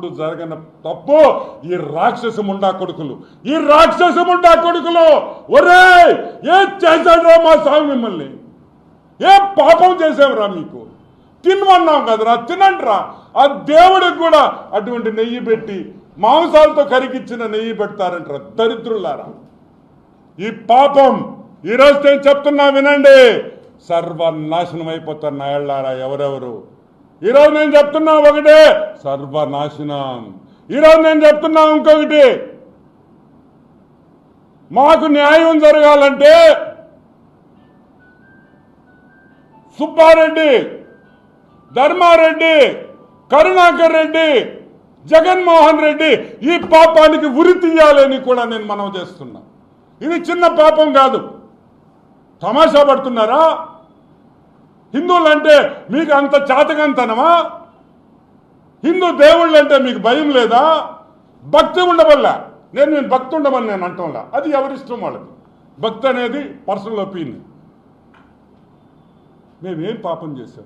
జరగన తప్పు ఈ రాక్షస ముండా కొడుకులు. ఈ రాక్షస ముండా కొడుకులు. ఒరే ఏ చేశాడురా మా స్వామి మిమ్మల్ని? ఏ పాపం చేసావురా మీకు? తినమన్నాం కదరా తినండిరా. ఆ దేవుడికి కూడా అటువంటి నెయ్యి పెట్టి మాంసాలతో కరిగిచ్చిన నెయ్యి పెడతారంటారా దరిద్రులారా. ఈ పాపం ఈరోజు నేను చెప్తున్నా వినండి. సర్వనాశనం అయిపోతారు నాయళ్ళారా ఎవరెవరు? ఈరోజు నేను చెప్తున్నా ఒకటే. సర్వనాశనం. ఈరోజు నేను చెప్తున్నా ఇంకొకటి. మాకు న్యాయం జరగాలంటే సుబ్బారెడ్డి ధర్మారెడ్డి కరుణాకర్ రెడ్డి జగన్మోహన్ రెడ్డి ఈ పాపానికి ఉరి తీయాలని కూడా నేను మనం చేస్తున్నా. ఇది చిన్న పాపం కాదు. తమాషా పడుతున్నారా? హిందువులంటే మీకు అంత చాతకంతనమా? హిందూ దేవుళ్ళు అంటే మీకు భయం లేదా? భక్తి ఉండవల్లా నేను నేను భక్తి ఉండమని నేను అంటంలా. అది ఎవరిష్టం వాళ్ళకి? భక్తి అనేది పర్సనల్ ఒపీనియన్. మేమేం పాపం చేశాం?